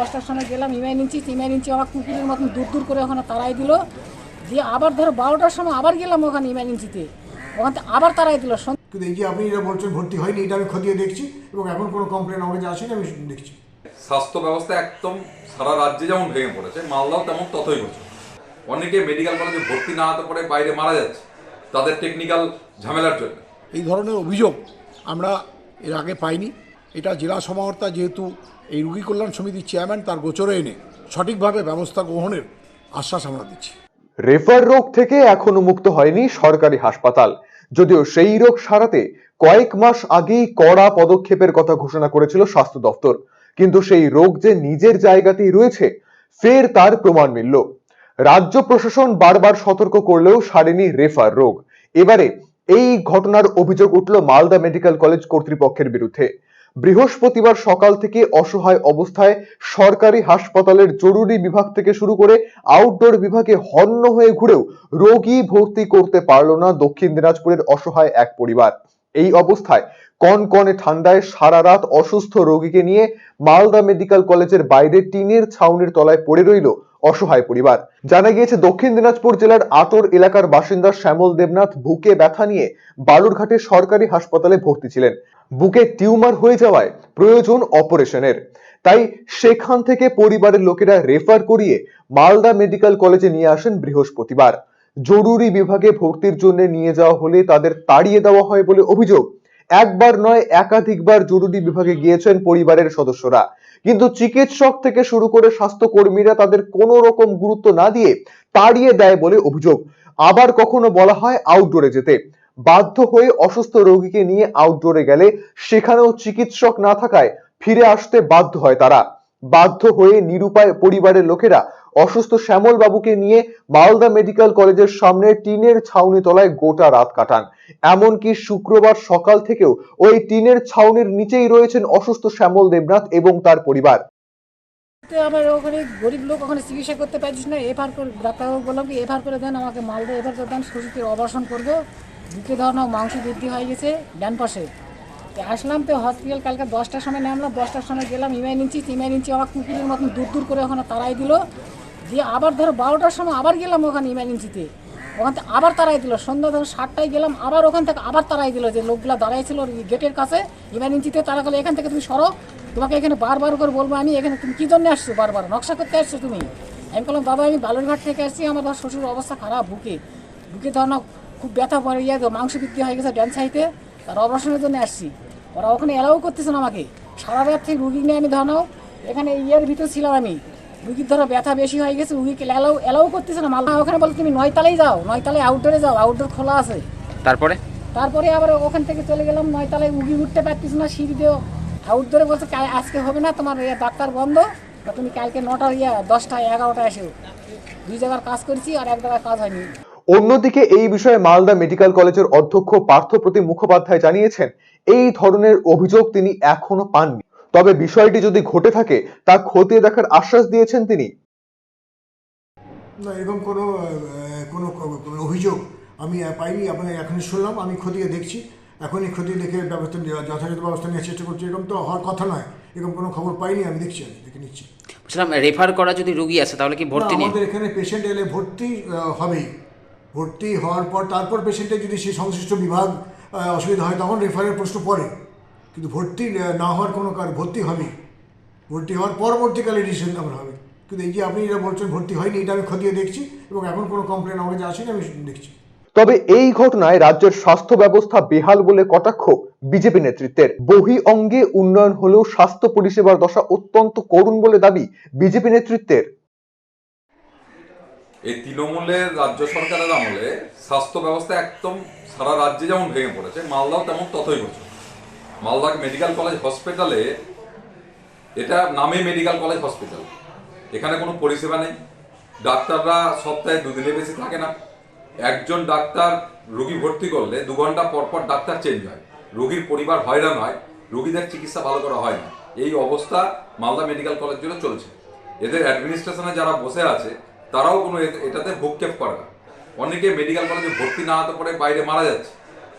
দশটার সময় গেলাম ইমার্জেন্সি ইমার্জেন্সি আমার কুকুরের মতন দূর দূর করে ওখানে তাড়াই দিল। দিয়ে আবার ধরো বারোটার সময় আবার গেলাম ওখানে ইমার্জেন্সিতে ওখান থেকে আবার তাড়াই দিল। কিন্তু এই যে আপনি যেটা বলছেন ভর্তি হয়নি এটা আমি খতিয়ে দেখছি এবং এখন কোনো কমপ্লেন আমার কাছে আসেনি আমি দেখছি। স্বাস্থ্য ব্যবস্থা একদম সারা রাজ্যে যেমন ভেঙে পড়েছে মালদাও তেমন ততই বছর অনেকে মেডিকেল কলেজে ভর্তি না হতে পারে বাইরে মারা যাচ্ছে তাদের টেকনিক্যাল ঝামেলার জন্য। এই ধরনের অভিযোগ আমরা এর আগে পাইনি। এটা জেলা সমাহর্তা যেহেতু এই রুগী কল্যাণ সমিতির চেয়ারম্যান তার গোচরে এনে সঠিকভাবে ব্যবস্থা গ্রহণের আশ্বাস আমরা দিচ্ছি। রেফার রোগ থেকে এখনও মুক্ত হয়নি সরকারি হাসপাতাল। যদিও সেই রোগ সারাতে কয়েক মাস আগেই কড়া পদক্ষেপের কথা ঘোষণা করেছিল স্বাস্থ্য দপ্তর কিন্তু সেই রোগ যে নিজের জায়গাতেই রয়েছে, ফের তার প্রমাণ মিলল। রাজ্য প্রশাসন বারবার সতর্ক করলেও সারেনি রেফার রোগ। এবারে এই ঘটনার অভিযোগ উঠল মালদা মেডিকেল কলেজ কর্তৃপক্ষের বিরুদ্ধে। বৃহস্পতিবার সকাল থেকে অসহায় অবস্থায় সরকারি হাসপাতালের জরুরি বিভাগ থেকে শুরু করে আউটডোর বিভাগে হন্য হয়ে ঘুরেও রোগী ভর্তি করতে পারল না দক্ষিণ দিনাজপুরের অসহায় এক পরিবার। এই অবস্থায় কনকনে ঠান্ডায় সারা রাত অসুস্থ রোগীকে নিয়ে মালদা মেডিকেল কলেজের বাইরে টিনের ছাউনির তলায় পড়ে রইল অসহায় পরিবার। জানা গিয়েছে, দক্ষিণ দিনাজপুর জেলার আটোর এলাকার বাসিন্দা শ্যামল দেবনাথ বুকে ব্যথা নিয়ে বালুরঘাটের সরকারি হাসপাতালে ভর্তি ছিলেন। বুকে টিউমার হয়ে যাওয়ায় প্রয়োজন অপারেশনের। তাই সেখান থেকে পরিবারের লোকেরা রেফার করিয়ে মালদা মেডিকেল কলেজে নিয়ে আসেন বৃহস্পতিবার। জরুরি বিভাগে ভর্তির জন্য নিয়ে যাওয়া হলে তাদের তাড়িয়ে দেওয়া হয় বলে অভিযোগ। একবার নয়, একাধিকবার জরুরি বিভাগে গিয়েছেন পরিবারের সদস্যরা। কিন্তু চিকিৎসক থেকে শুরু করে স্বাস্থ্যকর্মীরা তাদের কোনো রকম গুরুত্ব না দিয়ে তাড়িয়ে দেয় বলে অভিযোগ। আবার কখনো বলা হয় আউটডোরে যেতে। বাধ্য হয়ে অসুস্থ রোগীকে নিয়ে আউটডোরে গেলে সেখানেও চিকিৎসক না থাকায় ফিরে আসতে বাধ্য হয় তারা। বাধ্য হয়ে নিরুপায় পরিবারের লোকেরা অসুস্থ শ্যামল বাবুকে নিয়ে মালদা মেডিকেল কলেজের সামনে টিনের ছাউনি তলায় গোটা রাত কাটান। এমনকি শুক্রবার সকাল থেকেও ওই টিনের ছাউনির নিচেই রয়েছেন অসুস্থ শ্যামল দেবনাথ এবং তার পরিবার। আমার ওখানে গরিব লোক ওখানে চিকিৎসা করতে পারছিস না এফআর করে ডাক্তারবাবু বললাম কি এফআর করে দেন আমাকে মালদা এফআর করে দেন শ্বশুরকে অপারেশন করব। বুকে ধরনের মাংস বৃদ্ধি হয়ে গেছে, ডান পাশে। আসলাম, তো হসপিটাল কালকে দশটার সময় নামলাম, দশটার সময় গেলাম ইমার্জেন্সি ইমার্জেন্সি আমার কুকুরের মতন দূর দূর করে ওখানে তাড়াই দিল। দিয়ে আবার ধরো বারোটার সময় আবার গেলাম ওখানে ইমার্জেন্সিতে ওখান থেকে আবার তাড়াই দিল, সন্ধ্যা ধরো সাতটায় গেলাম, আবার ওখান থেকে আবার তাড়াই দিল যে লোকগুলো দাঁড়াইছিল গেটের কাছে ইমার্জেন্সিতে তারা গেলো এখান থেকে তুমি সরো, তোমাকে এখানে বারবার করে বলব আমি, এখানে তুমি কী জন্য আসছো বারবার? নকশা করতে আসছো তুমি? আমি বললাম, দাদা, আমি বালুরঘাট থেকে আসছি, আমার ধর শ্বশুর অবস্থা খারাপ বুকে। বুকে ধর না খুব ব্যথা পড়ে ইয়ে তো মাংস বৃদ্ধি হয়ে গেছে ড্যান সাইতে তার অপারেশনের জন্য আসছি। ওরা ওখানে এলাও করতেছে না আমাকে। সারা রাত থেকে রুগী নিয়ে আমি ধর নাও এখানে ইয়ের ভিতর ছিলাম আমি। রুগীর ধরো ব্যথা বেশি হয়ে গেছে রুগীকে এলাও এলাও করতেছে না। মালদা ওখানে বলে তুমি নয়তালেই যাও নয়তালে আউটডোরে যাও আউটডোর খোলা আছে। তারপরে? তারপরে আবার ওখান থেকে চলে গেলাম নয়তলায় উগি উঠতে পারতিস না সিঁড়ি দিয়েও আউটডোরে বলছে আজকে হবে না তোমার ইয়ে ডাক্তার বন্ধ। তুমি কালকে নটা ইয়ে দশটায় এগারোটায় এসো। দুই জায়গার কাজ করেছি আর এক জায়গায় কাজ হয়নি। অন্যদিকে এই বিষয়ে মালদা মেডিকেল কলেজের অধ্যক্ষ পার্থপ্রতিম মুখোপাধ্যায় জানিয়েছেন এই ধরনের অভিযোগ তিনি এখনও পাননি। তবে বিষয়টি যদি ঘটে থাকে তা খতিয়ে দেখার আশ্বাস দিয়েছেন তিনি। না এরকম কোনো কোনো অভিযোগ আমি পাইনি আপনাকে এখনই শুনলাম আমি খতিয়ে দেখছি। এখনই খতিয়ে দেখে ব্যবস্থা নেওয়া- যথাযথ ব্যবস্থা নেওয়ার চেষ্টা করছি এরকম তো হওয়ার কথা নয়। এরকম কোনো খবর পাইনি আমি দেখছি আমি দেখে নিচ্ছি। রেফার করা যদি রুগী আছে তাহলে কি ভর্তি আমাদের এখানে পেশেন্ট এলে ভর্তি হবেই। ভর্তি হওয়ার পর তারপর পেশেন্টের যদি সেই সংশ্লিষ্ট বিভাগ অসুবিধা হয়, তখন রেফারের প্রশ্ন পড়ে। কিন্তু ভর্তি না হওয়ার কোনো কার ভর্তি হবেই। ভর্তি হওয়ার পরবর্তীকালে ডিসিশন আমরা হবে। কিন্তু এই যে আপনি যেটা বলছেন, ভর্তি হয়নি, এটা আমি খতিয়ে দেখছি এবং এখন কোনো কমপ্লেন আমার কাছে আসেনি, আমি দেখছি। তবে এই ঘটনায় রাজ্যের স্বাস্থ্য ব্যবস্থা বেহাল বলে কটাক্ষ বিজেপি নেতৃত্বের। বহি অঙ্গে উন্নয়ন হলেও স্বাস্থ্য পরিষেবার দশা অত্যন্ত করুণ বলে দাবি বিজেপি নেতৃত্বের। এই তৃণমূলের রাজ্য সরকারের আমলে স্বাস্থ্য ব্যবস্থা একদম সারা রাজ্যে যেমন ভেঙে পড়েছে, মালদাও তেমন ততই বছর মালদা মেডিকেল কলেজ হসপিটালে এটা নামে মেডিকেল কলেজ হসপিটাল। এখানে কোনো পরিষেবা নেই। ডাক্তাররা সপ্তাহে দুদিনের বেশি থাকে না। একজন ডাক্তার রোগী ভর্তি করলে দু ঘণ্টা পর পর ডাক্তার চেঞ্জ হয়। রোগীর পরিবার হয়রান হয়, রোগীদের চিকিৎসা ভালো করা হয় না। এই অবস্থা মালদা মেডিকেল কলেজ জুড়ে চলছে। এদের অ্যাডমিনিস্ট্রেশনে যারা বসে আছে তারাও কোনো এটাতে ভোগক্ষেপ করে না। অনেকে মেডিকেল কলেজে ভর্তি না হতে পারে, বাইরে মারা যাচ্ছে,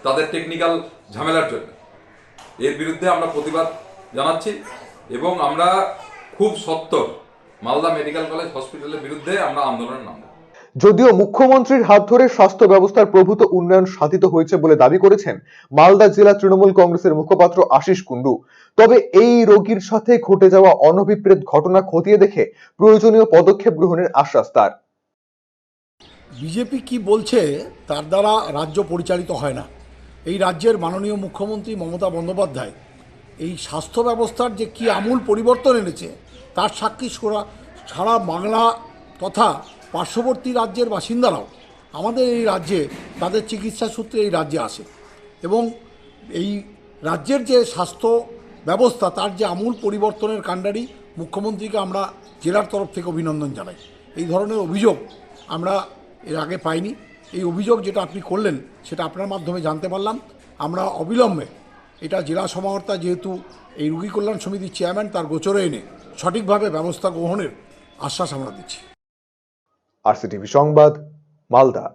তাদের টেকনিক্যাল ঝামেলার জন্য। এর বিরুদ্ধে আমরা প্রতিবাদ জানাচ্ছি এবং আমরা খুব সত্তর মালদা মেডিকেল কলেজ হসপিটালের বিরুদ্ধে আমরা আন্দোলনের নামব যদিও মুখ্যমন্ত্রীর হাত ধরে স্বাস্থ্য ব্যবস্থার প্রভূত উন্নয়ন সাধিত হয়েছে বলে দাবি করেছেন মালদা জেলা তৃণমূল কংগ্রেসের মুখপাত্র আশিস কুন্ডু তবে এই রোগীর সাথে ঘটে যাওয়া অনভিপ্রেত ঘটনা খতিয়ে দেখে প্রয়োজনীয় পদক্ষেপ গ্রহণের আশ্বাস তার। বিজেপি কি বলছে তার দ্বারা রাজ্য পরিচালিত হয় না। এই রাজ্যের মাননীয় মুখ্যমন্ত্রী মমতা বন্দ্যোপাধ্যায় এই স্বাস্থ্য ব্যবস্থার যে কি আমূল পরিবর্তন এনেছে, তার সাক্ষী সোরা বাংলা তথা পার্শ্ববর্তী রাজ্যের বাসিন্দারাও আমাদের এই রাজ্যে, তাদের চিকিৎসা সূত্রে এই রাজ্যে আসে। এবং এই রাজ্যের যে স্বাস্থ্য ব্যবস্থা, তার যে আমূল পরিবর্তনের কাণ্ডারি, মুখ্যমন্ত্রীকে আমরা জেলার তরফ থেকে অভিনন্দন জানাই। এই ধরনের অভিযোগ আমরা এর আগে পাইনি। এই অভিযোগ যেটা আপনি করলেন, সেটা আপনার মাধ্যমে জানতে পারলাম। আমরা অবিলম্বে এটা জেলা সমাহর্তা যেহেতু এই রুগী কল্যাণ সমিতির চেয়ারম্যান, তার গোচরে এনে সঠিকভাবে ব্যবস্থা গ্রহণের আশ্বাস আমরা দিচ্ছি। আরসিটিভি সংবাদ মালদা।